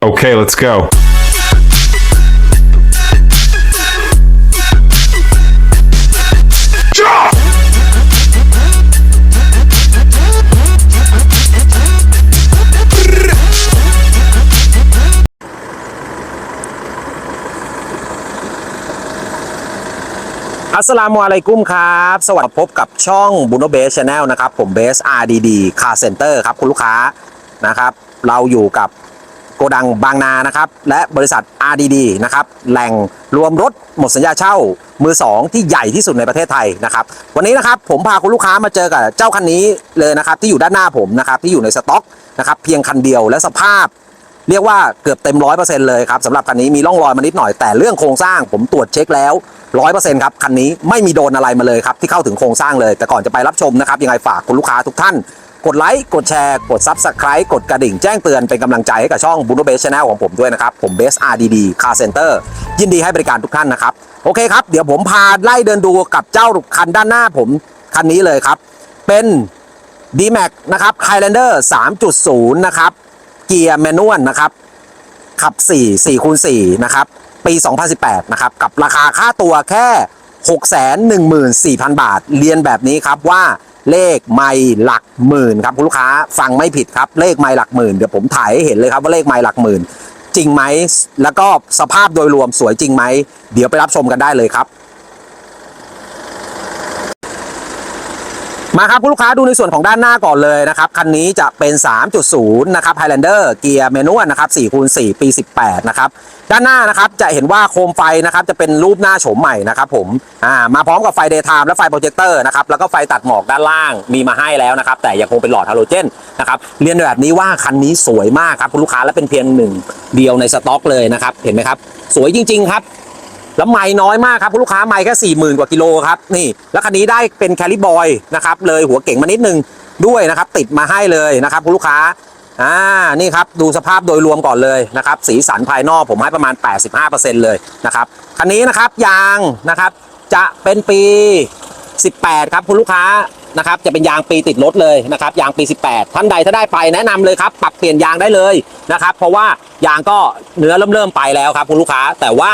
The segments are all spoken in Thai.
Okay, let's go. อัสลามุอะลัยกุมครับ สวัสดีพบกับช่องบุโนเบสชาแนลนะครับ ผมเบส RDD Car Center ครับ คุณลูกค้านะครับ เราอยู่กับ โกดังบางนานะครับ และบริษัท RDD นะครับ แหล่งรวมรถหมดสัญญาเช่า มือ 2 ที่ใหญ่ที่สุดในประเทศไทยนะครับ วันนี้นะครับผมพาคุณลูกค้ามาเจอกับเจ้าคันนี้เลยนะครับ ที่อยู่ด้านหน้าผมนะครับ ที่อยู่ในสต็อกนะครับ เพียงคันเดียวและสภาพ เรียกว่าเกือบเต็มร้อยเปอร์เซ็นต์เลยครับสำหรับคันนี้มีร่องรอยมานิดหน่อยแต่เรื่องโครงสร้างผมตรวจเช็คแล้วร้อยเปอร์เซ็นต์ครับคันนี้ไม่มีโดนอะไรมาเลยครับที่เข้าถึงโครงสร้างเลย แต่ก่อนจะไปรับชมนะครับยังไงฝากคุณลูกค้าทุกท่าน กดไลค์ กดแชร์ กดซับสไคร b ์กดกระดิ่งแจ้งเตือนเป็นกำลังใจให้กับช่องบุ n โ b เบสช n แนลของผมด้วยนะครับ ผมเบส RDD Car Center ยินดีให้บริการทุกท่านนะครับ โอเคครับ เดี๋ยวผมพาไล่เดินดูกับเจ้าคันด้านหน้าผมคันนี้เลยครับ เป็น d m a x นะครับ Highlander 3.0 นะครับ เกียร์แมนนวลนะครับ ขับ 4 4คูณ4นะครับ ปี 2018 นะครับ กับราคาค่าตัวแค่ 614,000 บาท เรียนแบบนี้ครับว่า เลขไม่หลักหมื่นครับคุณลูกค้าฟังไม่ผิดครับเลขไม่หลักหมื่นเดี๋ยวผมถ่ายให้เห็นเลยครับว่าเลขไม่หลักหมื่น จริงไหมแล้วก็สภาพโดยรวมสวยจริงไหมเดี๋ยวไปรับชมกันได้เลยครับ มาครับคุณลูกค้าดูในส่วนของด้านหน้าก่อนเลยนะครับคันนี้จะเป็น 3.0 นะครับ Highlander เกียร์แมนนวลนะครับ4คูณ4ปี 18 นะครับ ด้านหน้านะครับจะเห็นว่าโคมไฟนะครับจะเป็นรูปหน้าโฉมใหม่นะครับผมอ่ามาพร้อมกับไฟ daytime และไฟโปรเจคเตอร์นะครับแล้วก็ไฟตัดหมอกด้านล่างมีมาให้แล้วนะครับแต่ยังคงเป็นหลอดฮาโลเจนนะครับเรียนแบบนี้ว่าคันนี้สวยมากครับคุณลูกค้าและเป็นเพียงหนึ่งเดียวในสต็อกเลยนะครับเห็นไหมครับสวยจริง ๆ ครับแล้วไม่น้อยมากครับคุณลูกค้าไม่แค่สี่หมื่นกว่ากิโลครับนี่แล้วคันนี้ได้เป็นแคลิบอยนะครับเลยหัวเก่งมานิดนึงด้วยนะครับติดมาให้เลยนะครับคุณลูกค้า อ่านี่ครับดูสภาพโดยรวมก่อนเลยนะครับ สีสันภายนอกผมให้ประมาณ 85%เลยนะครับคันนี้นะครับยางนะครับจะเป็นปี 18 ครับคุณลูกค้านะครับจะเป็นยางปีติดรถเลยนะครับยางปี 18 ท่านใดถ้าได้ไปแนะนำเลยครับปรับเปลี่ยนยางได้เลยนะครับ เพราะว่ายางก็เนื้อเริ่มเริ่มไปแล้วครับคุณลูกค้าแต่ว่า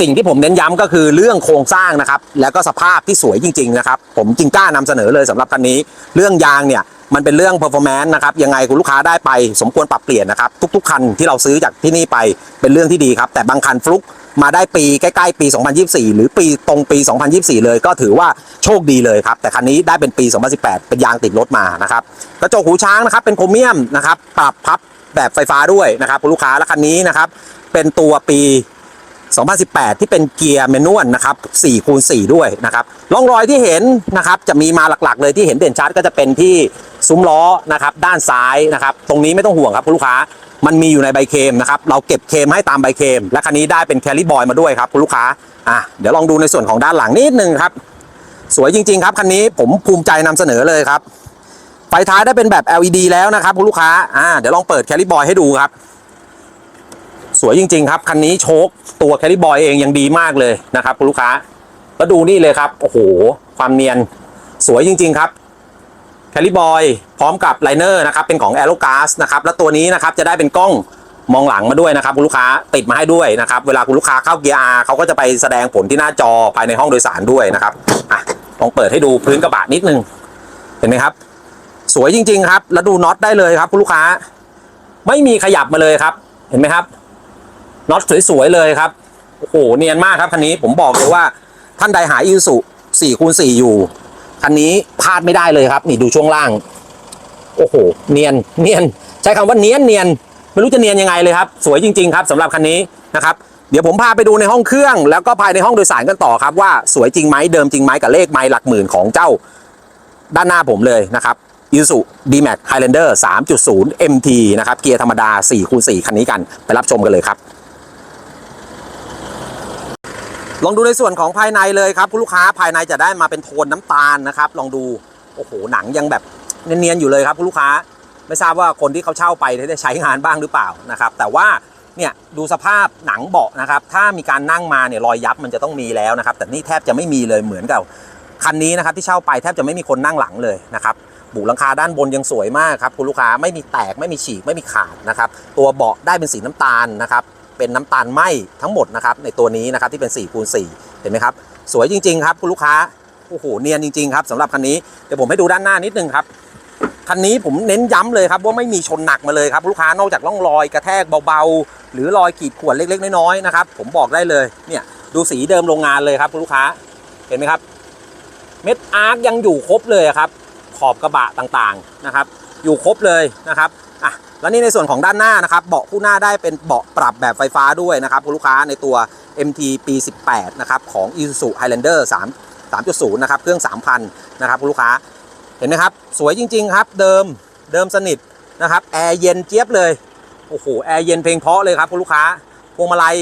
สิ่งที่ผมเน้นย้ำก็คือเรื่องโครงสร้างนะครับ แล้วก็สภาพที่สวยจริง ๆ นะครับ ผมจึงกล้านำเสนอเลยสำหรับคันนี้ เรื่องยางเนี่ย มันเป็นเรื่อง performance นะครับยังไงคุณลูกค้าได้ไปสมควรปรับเปลี่ยนนะครับ ทุกๆ คันที่เราซื้อจากที่นี่ไปเป็นเรื่องที่ดีครับ แต่บางคันฟลุกมาได้ปีใกล้ๆปี 2024 หรือปีตรงปี 2024 เลยก็ถือว่าโชคดีเลยครับ แต่คันนี้ได้เป็นปี 2018 เป็นยางติดรถมานะครับกระจกหูช้างนะครับเป็นโครเมียมนะครับปรับพับแบบไฟฟ้าด้วยนะครับคุณลูกค้าและคันนี้นะครับเป็นตัวปี 2018 ที่เป็นเกียร์แมนนวลนะครับ4คูณ4ด้วยนะครับร่องรอยที่เห็นนะครับจะมีมาหลักๆ เลยที่เห็นเด่นชัดก็จะเป็นที่ซุ้มล้อนะครับด้านซ้ายนะครับตรงนี้ไม่ต้องห่วงครับคุณลูกค้ามันมีอยู่ในใบเคมนะครับเราเก็บเคมให้ตามใบเคม และคันนี้ได้เป็นแคลริบอยมาด้วยครับคุณลูกค้าอะเดี๋ยวลองดูในส่วนของด้านหลังนิดนึงครับสวยจริง ๆ ครับคันนี้ผมภูมิใจนำเสนอเลยครับไฟท้ายได้เป็นแบบ LED แล้วนะครับคุณลูกค้าอ่าเดี๋ยวลองเปิดแคลริบอยให้ดูครับ สวยจริง ๆ ครับ คันนี้โชคตัวแคลิบอยเองยังดีมากเลยนะครับคุณลูกค้า แล้วดูนี่เลยครับ โอ้โห ความเนียนสวยจริง ๆ ครับแคลิบอยพร้อมกับไลเนอร์นะครับ เป็นของ a อ r o g a s นะครับ แล้วตัวนี้นะครับจะได้เป็นกล้องมองหลังมาด้วยนะครับคุณลูกค้าติดมาให้ด้วยนะครับ เวลาคุณลูกค้าเข้าเกียร์ R เขาก็จะไปแสดงผลที่หน้าจอภายในห้องโดยสารด้วยนะครับอะลองเปิดให้ดูพื้นกระบะนิดนึงเห็นไหมครับ สวยจริง ๆ ครับ แล้วดูน็อตได้เลยครับคุณลูกค้า ไม่มีขยับมาเลยครับ เห็นไหมครับ น็อตสวยๆเลยครับโอ้โหเนียนมากครับคันนี้ผมบอกเลยว่าท่านใดหาอิ s u สี่คูณสี่อยู่คันนี้พลาดไม่ได้เลยครับ นี่ดูช่วงล่าง โอ้โห เนียนเนียนใช้คำว่าเนียนเนียนไม่รู้จะเนียนยังไงเลยครับ สวยจริง ๆ ครับสำหรับคันนี้นะครับเดี๋ยวผมพาไปดูในห้องเครื่อง แล้วก็ภายในห้องโดยสารกันต่อครับว่าสวยจริงไหมเดิมจริงไหมกับเลขไม้หลักหมื่นของเจ้าด้านหน้าผมเลยนะครับ i s u D-Max Highlander 3.0 MT นะครับเกียร์ธรรมดา4คูณ4คันนี้กันไปรับชมกันเลยครับ ลองดูในส่วนของภายในเลยครับคุณลูกค้าภายในจะได้มาเป็นโทนน้ำตาลนะครับ ลองดูโอ้โหหนังยังแบบเนียนๆอยู่เลยครับคุณลูกค้าไม่ทราบว่าคนที่เขาเช่าไปได้ใช้งานบ้างหรือเปล่านะครับ แต่ว่าเนี่ยดูสภาพหนังเบาะนะครับ ถ้ามีการนั่งมาเนี่ยรอยยับมันจะต้องมีแล้วนะครับ แต่นี่แทบจะไม่มีเลยเหมือนกับคันนี้นะครับที่เช่าไปแทบจะไม่มีคนนั่งหลังเลยนะครับบุหลังคาด้านบนยังสวยมากครับคุณลูกค้าไม่มีแตกไม่มีฉีกไม่มีขาดนะครับ ตัวเบาะได้เป็นสีน้ำตาลนะครับ เป็นน้ำตาลไหมทั้งหมดนะครับในตัวนี้นะครับที่เป็น4คูณ4เห็นไหมครับ สวยจริง ๆ ครับคุณลูกค้าโอ้โหเนียนจริง ๆ ครับสำหรับคันนี้เดี๋ยวผมให้ดูด้านหน้านิดนึงครับคันนี้ผมเน้นย้ำเลยครับว่าไม่มีชนหนักมาเลยครับลูกค้านอกจากร่องรอยกระแทกเบาๆ หรือรอยขีดข่วนเล็ก ๆ น้อยๆนะครับผมบอกได้เลยเนี่ยดูสีเดิมโรงงานเลยครับคุณลูกค้าเห็นไหมครับ เม็ดอาร์คยังอยู่ครบเลยครับ ขอบกระบะต่างๆนะครับ อยู่ครบเลยนะครับ แล้วนี่ในส่วนของด้านหน้านะครับเบาะคู่หน้าได้เป็นเบาะปรับแบบไฟฟ้าด้วยนะครับคุณลูกค้าในตัว MT ปี 18 นะครับของ Isuzu Highlander 3 3.0 นะครับ เครื่อง 3,000 นะครับคุณลูกค้าเห็นไหมครับ สวยจริง ๆ ครับ เดิมเดิมสนิทนะครับแอร์เย็นเจี๊ยบเลย โอ้โหแอร์เย็นเพลงเพาะเลยครับคุณลูกค้าพวงมาลัย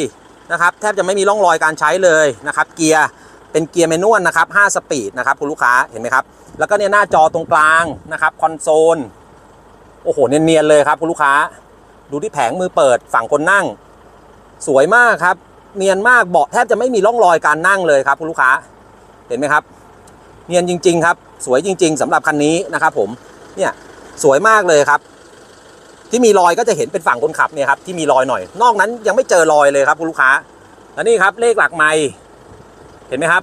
นะครับแทบจะไม่มีร่องรอยการใช้เลยนะครับเกียร์เป็นเกียร์แมนนวลนะครับ5สปีดนะครับคุณลูกค้าเห็นไหมครับแล้วก็เนี่ยหน้าจอตรงกลางนะครับคอนโซล โอ้โหเนียนๆเลยครับคุณลูกค้า ดูที่แผงมือเปิดฝั่งคนนั่ง สวยมากครับ เนียนมากเบาะแทบจะไม่มีร่องรอยการนั่งเลยครับคุณลูกค้าเห็นไหมครับ เนียนจริง ๆ ครับ สวยจริง ๆสำหรับคันนี้นะครับ ผมเนี่ยสวยมากเลยครับ ที่มีรอยก็จะเห็นเป็นฝั่งคนขับเนี่ยครับที่มีรอยหน่อย นอกนั้นยังไม่เจอรอยเลยครับคุณลูกค้าและนี่ครับเลขหลักไมล์เห็นไหมครับ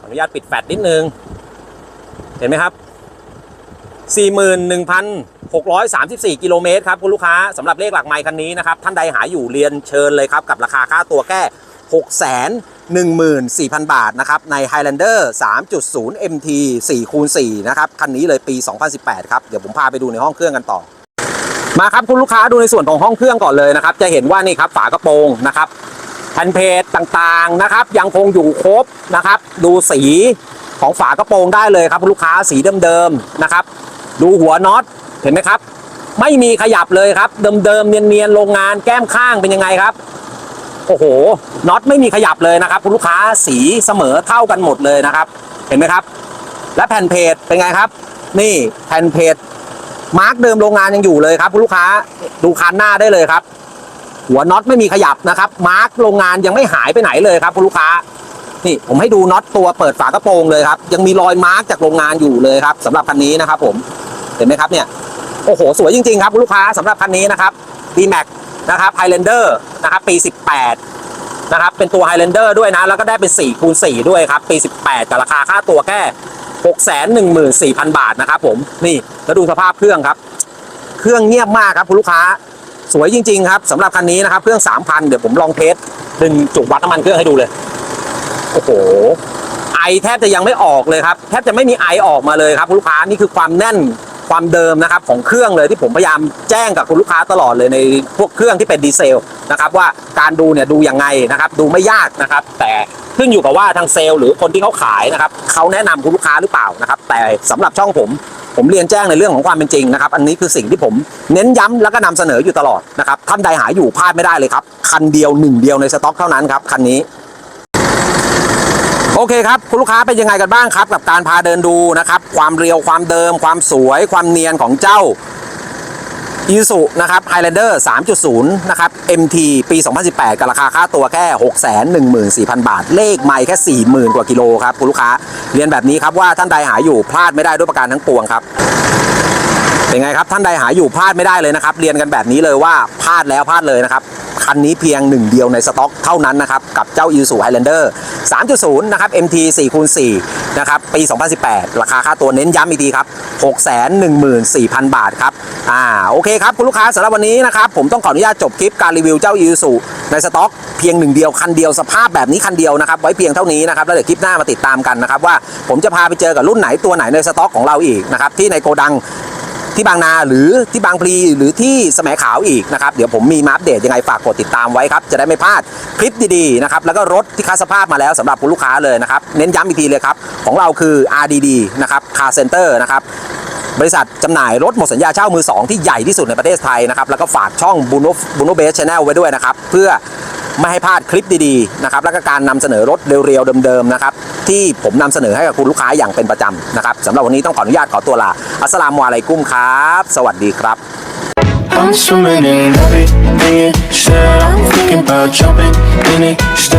ขออนุญาตปิดแฟลชนิดนึง เห็นไหมครับ 41,634 กิโลเมตรครับคุณลูกค้าสำหรับเลขหลักไมล์คันนี้นะครับ ท่านใดหาอยู่เรียนเชิญเลยครับ กับราคาค่าตัวแค่614,000 บาทนะครับใน Highlander 3.0 MT 4คูณ4นะครับ คันนี้เลยปี 2018 ครับ เดี๋ยวผมพาไปดูในห้องเครื่องกันต่อ มาครับคุณลูกค้าดูในส่วนของห้องเครื่องก่อนเลยนะครับ จะเห็นว่านี่ครับฝากระโปรงนะครับแผ่นเพจต่างๆนะครับ ยังคงอยู่ครบนะครับ ดูสีของฝากระโปรงได้เลยครับคุณลูกค้าสีเดิมๆนะครับ ดูหัวน็อตเห็นไหมครับ ไม่มีขยับเลยครับ เดิมๆเนียนๆโรงงานแก้มข้างเป็นยังไงครับโอ้โหน็อตไม่มีขยับเลยนะครับคุณลูกค้าสีเสมอเท่ากันหมดเลยนะครับ เห็นไหมครับ และแผ่นเพจเป็นไงครับ นี่แผ่นเพจมาร์กเดิมโรงงานยังอยู่เลยครับคุณลูกค้าดูคันหน้าได้เลยครับ หัวน็อตไม่มีขยับนะครับมาร์กโรงงานยังไม่หายไปไหนเลยครับคุณลูกค้า นี่ผมให้ดูน็อตตัวเปิดฝากระโปรงเลยครับ ยังมีรอยมาร์กจากโรงงานอยู่เลยครับสำหรับคันนี้นะครับผม เห็นไหมครับเนี่ยโอ้โห สวยจริง ๆ ครับคุณลูกค้าสำหรับคันนี้นะครับ D-Max นะครับ Highlander นะครับปี 18 นะครับ เป็นตัว Highlander ด้วยนะ แล้วก็ได้เป็น4คูณ4ด้วยครับ ปี 18กับราคาค่าตัวแค่ 614,000 บาทนะครับผมนี่แล้วดูสภาพเครื่องครับ เครื่องเงียบมากครับคุณลูกค้าสวยจริง ๆ ครับสำหรับคันนี้นะครับ เครื่อง 3,000 เดี๋ยวผมลองเทสดึงจุกวัดน้ำมันเครื่องให้ดูเลย โอ้โหไอแทบจะยังไม่ออกเลยครับแทบจะไม่มีไอออกมาเลยครับคุณลูกค้านี่คือความแน่น ความเดิมนะครับของเครื่องเลยที่ผมพยายามแจ้งกับคุณลูกค้าตลอดเลยในพวกเครื่องที่เป็นดีเซลนะครับว่าการดูเนี่ยดูยังไงนะครับดูไม่ยากนะครับ แต่ขึ้นอยู่กับว่าทางเซลล์หรือคนที่เขาขายนะครับเขาแนะนำคุณลูกค้าหรือเปล่านะครับแต่สำหรับช่องผมผมเรียนแจ้งในเรื่องของความเป็นจริงนะครับ อันนี้คือสิ่งที่ผมเน้นย้ำแล้วก็นำเสนออยู่ตลอดนะครับท่านใดหาอยู่พลาดไม่ได้เลยครับคันเดียวหนึ่งเดียวในสต็อกเท่านั้นครับคันนี้ โอเคครับ คุณลูกค้าเป็นยังไงกันบ้างครับ กับการพาเดินดูนะครับ ความเรียวความเดิม ความสวย ความเนียนของเจ้า i s u นะครับ Highlander 3.0 นะครับ MT ปี 2018 กับราคาค่าตัวแค่ 614,000 บาท เลขไม่แค่ 40,000 กว่ากิโลครับ คุณลูกค้า เรียนแบบนี้ครับว่าท่านใดหายอยู่พลาดไม่ได้ด้วยประการทั้งปวงครับ เป็นไงครับท่านใดหาอยู่พลาดไม่ได้เลยนะครับ เรียนกันแบบนี้เลยว่าพลาดแล้วพลาดเลยนะครับคันนี้เพียงหนึ่งเดียวในสต็อกเท่านั้นนะครับ กับเจ้า i s u Highlander 3.0 นะครับ MT 4คูณ4นะครับ ปี 2018 ราคาค่าตัวเน้นย้ำอีกทีครับ 614,000 บาทครับ อ่า โอเคครับ คุณลูกค้าสำหรับวันนี้นะครับ ผมต้องขออนุญาตจบคลิปการรีวิวเจ้า i s u ในสต็อกเพียงหนึ่งเดียวคันเดียวสภาพแบบนี้คันเดียวนะครับ ไว้เพียงเท่านี้นะครับ แล้วเดี๋ยวคลิปหน้ามาติดตามกันนะครับว่าผมจะพาไปเจอกับรุ่นไหนตัวไหนในสต็อกของเราอีกนะครับที่ในโกดัง ที่บางนาหรือที่บางพลีหรือที่สมขาวอีกนะครับเดี๋ยวผมมีมาอัปเดตยังไงฝากกดติดตามไว้ครับจะได้ไม่พลาดคลิปดีๆนะครับแล้วก็รถที่คัดสภาพมาแล้วสำหรับคุณลูกค้าเลยนะครับเน้นย้ำอีกทีเลยครับของเราคือ RDD นะครับ Car Center นะครับบริษัทจำหน่ายรถหมดสัญญาเช่ามือ 2 ที่ใหญ่ที่สุดในประเทศไทยนะครับแล้วก็ฝากช่องบุโนบุโนเบสชแนลไว้ด้วยนะครับเพื่อ ไม่ให้พลาดคลิปดีๆนะครับแล้วก็การนำเสนอรถเร็วๆเดิมๆนะครับที่ผมนำเสนอให้กับคุณลูกค้าอย่างเป็นประจำนะครับสำหรับวันนี้ต้องขออนุญาตขอตัวลาอัสลามุอะลัยกุมครับ สวัสดีครับ I'm swimming in everything you said. I'm thinking about jumping in it.